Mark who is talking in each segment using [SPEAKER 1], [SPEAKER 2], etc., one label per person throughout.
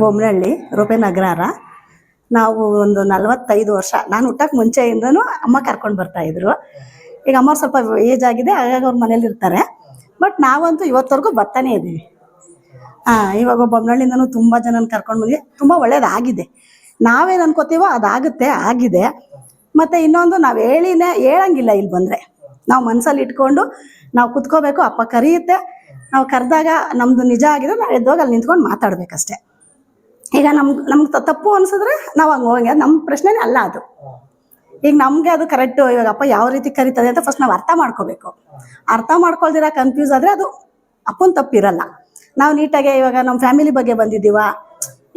[SPEAKER 1] ಬೊಮ್ಮನಹಳ್ಳಿ ರೂಪೇ ನಗರ ನಾವು ಒಂದು ನಲವತ್ತೈದು ವರ್ಷ, ನಾನು ಹುಟ್ಟಕ್ಕೆ ಮುಂಚೆಯಿಂದನೂ ಅಮ್ಮ ಕರ್ಕೊಂಡು ಬರ್ತಾ ಇದ್ರು. ಈಗ ಅಮ್ಮ ಸ್ವಲ್ಪ ಏಜ್ ಆಗಿದೆ, ಹಾಗಾಗಿ ಅವ್ರ ಮನೇಲಿ ಇರ್ತಾರೆ. ಬಟ್ ನಾವಂತೂ ಇವತ್ತವರೆಗೂ ಬರ್ತಾನೆ ಇದ್ದೀವಿ. ಹಾಂ, ಇವಾಗ ಬೊಮ್ಮನಹಳ್ಳಿಂದನೂ ತುಂಬ ಜನನ ಕರ್ಕೊಂಡು ಬಂದ್ವಿ. ತುಂಬ ಒಳ್ಳೇದಾಗಿದೆ. ನಾವೇನು ಅನ್ಕೋತೀವೋ ಅದಾಗುತ್ತೆ, ಆಗಿದೆ. ಮತ್ತು ಇನ್ನೊಂದು, ನಾವು ಹೇಳಿನೇ, ಹೇಳಂಗಿಲ್ಲ ಇಲ್ಲಿ ಬಂದರೆ. ನಾವು ಮನಸ್ಸಲ್ಲಿ ಇಟ್ಕೊಂಡು ನಾವು ಕುತ್ಕೋಬೇಕು, ಅಪ್ಪ ಕರೆಯುತ್ತೆ. ನಾವು ಕರೆದಾಗ ನಮ್ಮದು ನಿಜ ಆಗಿದ್ರೆ ನಾವು ಎದ್ದೋಗಿ ಅಲ್ಲಿ ನಿಂತ್ಕೊಂಡು ಮಾತಾಡ್ಬೇಕಷ್ಟೇ. ಈಗ ನಮ್ಗೆ ನಮ್ಗೆ ತಪ್ಪು ಅನ್ಸಿದ್ರೆ ನಾವು ಹಂಗೆ ಹೋಗಂಗೆ ನಮ್ಮ ಪ್ರಶ್ನೆನೇ ಅಲ್ಲ ಅದು. ಈಗ ನಮಗೆ ಅದು ಕರೆಕ್ಟು ಇವಾಗ ಅಪ್ಪ ಯಾವ ರೀತಿ ಕರೀತದೆ ಅಂತ ಫಸ್ಟ್ ನಾವು ಅರ್ಥ ಮಾಡ್ಕೋಬೇಕು. ಅರ್ಥ ಮಾಡ್ಕೊಳ್ದಿರ ಕನ್ಫ್ಯೂಸ್ ಆದರೆ ಅದು ಅಪ್ಪನ ತಪ್ಪಿರಲ್ಲ. ನಾವು ನೀಟಾಗೆ ಇವಾಗ ನಮ್ಮ ಫ್ಯಾಮಿಲಿ ಬಗ್ಗೆ ಬಂದಿದ್ದೀವ,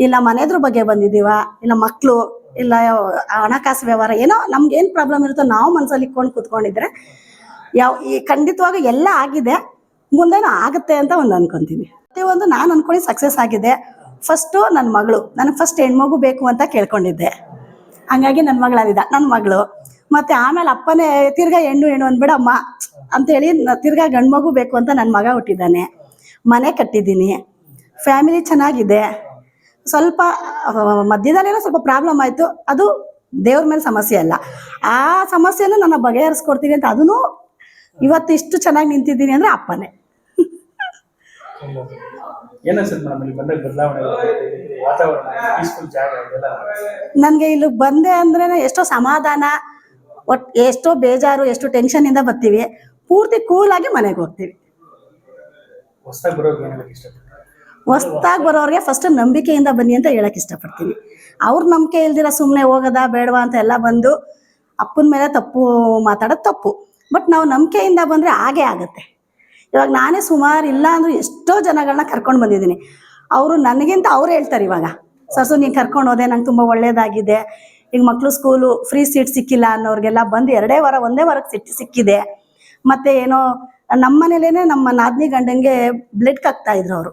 [SPEAKER 1] ಇಲ್ಲ ಮನೆಯದ್ರ ಬಗ್ಗೆ ಬಂದಿದ್ದೀವ, ಇಲ್ಲ ಮಕ್ಕಳು ಇಲ್ಲ ಹಣಕಾಸು ವ್ಯವಹಾರ, ಏನೋ ನಮ್ಗೆ ಏನು ಪ್ರಾಬ್ಲಮ್ ಇರುತ್ತೋ ನಾವು ಮನಸ್ಸಲ್ಲಿ ಇಕ್ಕೊಂಡು ಕೂತ್ಕೊಂಡಿದ್ರೆ, ಯಾವ ಈ ಖಂಡಿತವಾಗ ಎಲ್ಲ ಆಗಿದೆ. ಮುಂದೆನೂ ಆಗುತ್ತೆ ಅಂತ ಒಂದು ಅನ್ಕೊಂತೀನಿ ಒಂದು ನಾನು ಅನ್ಕೊಂಡು ಸಕ್ಸಸ್ ಆಗಿದೆ. ಫಸ್ಟು ನನ್ನ ಮಗಳು, ನನಗೆ ಫಸ್ಟ್ ಹೆಣ್ಮಗು ಬೇಕು ಅಂತ ಕೇಳ್ಕೊಂಡಿದ್ದೆ. ಹಂಗಾಗಿ ನನ್ನ ಮಗಳಾದಿದ್ದ ನನ್ನ ಮಗಳು. ಮತ್ತೆ ಆಮೇಲೆ ಅಪ್ಪನೇ, ತಿರ್ಗಾ ಹೆಣ್ಣು ಹೆಣ್ಣು ಅಂದ್ಬಿಡಮ್ಮ. ಅಂತೇಳಿ ತಿರ್ಗಾ ಗಂಡು ಮಗು ಬೇಕು ಅಂತ ನನ್ನ ಮಗ ಹುಟ್ಟಿದ್ದಾನೆ. ಮನೆ ಕಟ್ಟಿದ್ದೀನಿ. ಫ್ಯಾಮಿಲಿ ಚೆನ್ನಾಗಿದೆ. ಸ್ವಲ್ಪ ಮಧ್ಯದಲ್ಲೇನೋ ಸ್ವಲ್ಪ ಪ್ರಾಬ್ಲಮ್ ಆಯಿತು. ಅದು ದೇವ್ರ ಮೇಲೆ ಸಮಸ್ಯೆ ಅಲ್ಲ. ಆ ಸಮಸ್ಯೆನ ನಾನು ಬಗೆಹರಿಸ್ಕೊಡ್ತೀನಿ ಅಂತ ಅದನ್ನು ಇವತ್ತು ಇಷ್ಟು ಚೆನ್ನಾಗಿ ನಿಂತಿದ್ದೀನಿ ಅಂದರೆ ಅಪ್ಪನೇ.
[SPEAKER 2] ಏನನ್ಸುತ್ತೆ ಮೇಡಮ್ ಇಲ್ಲಿ ಬಂದಾಗ ಬದಲಾವಣೆ ವಾತಾವರಣ ಪೀಸ್ಫುಲ್ ಜಾಗ ಇದೆಲ್ಲ
[SPEAKER 1] ನನಗೆ ಇಲ್ಲಿ ಬಂದೆ ಅಂದ್ರೆ ಎಷ್ಟೋ ಸಮಾಧಾನ ಒಟ್ ಎಷ್ಟೋ ಬೇಜಾರು ಎಷ್ಟು ಟೆನ್ಷನಿಂದ ಬರ್ತೀವಿ. ಪೂರ್ತಿ ಕೂಲ್ ಆಗಿ ಮನೆಗೆ ಹೋಗ್ತೀವಿ.
[SPEAKER 2] ಬರೋರ್ಗೆ
[SPEAKER 1] ಹೊಸ್ದಾಗಿ ಬರೋರಿಗೆ ಫಸ್ಟ್ ನಂಬಿಕೆಯಿಂದ ಬನ್ನಿ ಅಂತ ಹೇಳಕ್ ಇಷ್ಟಪಡ್ತೀನಿ. ಅವ್ರ ನಂಬಿಕೆ ಇಲ್ದಿರ ಸುಮ್ಮನೆ ಹೋಗೋದಾ ಬೇಡವಾ ಅಂತ ಎಲ್ಲ ಬಂದು ಅಪ್ಪನ ಮೇಲೆ ತಪ್ಪು ಮಾತಾಡೋದು ತಪ್ಪು. ಬಟ್ ನಾವು ನಂಬಿಕೆಯಿಂದ ಬಂದರೆ ಹಾಗೇ ಆಗುತ್ತೆ. ಇವಾಗ ನಾನೇ ಸುಮಾರು ಇಲ್ಲ ಅಂದ್ರೆ ಎಷ್ಟೋ ಜನಗಳನ್ನ ಕರ್ಕೊಂಡು ಬಂದಿದ್ದೀನಿ. ಅವರು ನನಗಿಂತ ಅವ್ರು ಹೇಳ್ತಾರೆ ಇವಾಗ, ಸರ್ಸು, ನೀನು ಕರ್ಕೊಂಡು ಹೋದೆ, ನಂಗೆ ತುಂಬ ಒಳ್ಳೇದಾಗಿದೆ. ಈಗ ಮಕ್ಕಳು ಸ್ಕೂಲು ಫ್ರೀ ಸೀಟ್ ಸಿಕ್ಕಿಲ್ಲ ಅನ್ನೋರಿಗೆಲ್ಲ ಬಂದು ಎರಡೇ ವಾರ, ಒಂದೇ ವಾರಕ್ಕೆ ಸಿಟ್ಟು ಸಿಕ್ಕಿದೆ. ಮತ್ತು ಏನೋ ನಮ್ಮ ಮನೇಲೇನೆ ನಮ್ಮ ನಾದ್ನಿ ಗಂಡಂಗೆ ಬ್ಲಡ್ ಕಕ್ತಾ ಇದ್ರು ಅವರು.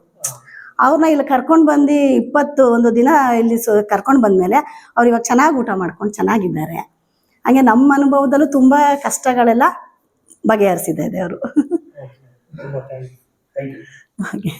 [SPEAKER 1] ಅವ್ರನ್ನ ಇಲ್ಲಿ ಕರ್ಕೊಂಡು ಬಂದು ಇಪ್ಪತ್ತು ಒಂದು ದಿನ ಇಲ್ಲಿ ಸು, ಕರ್ಕೊಂಡು ಬಂದಮೇಲೆ ಅವ್ರು ಇವಾಗ ಚೆನ್ನಾಗಿ ಊಟ ಮಾಡ್ಕೊಂಡು ಚೆನ್ನಾಗಿದ್ದಾರೆ. ಹಂಗೆ ನಮ್ಮ ಅನುಭವದಲ್ಲೂ ತುಂಬ ಕಷ್ಟಗಳೆಲ್ಲ ಬಗೆಹರಿಸಿದ್ದಾರೆ ಅವರು.
[SPEAKER 2] ತುಂಬ ಥ್ಯಾಂಕ್ ಯು
[SPEAKER 1] ಹಾಗೆ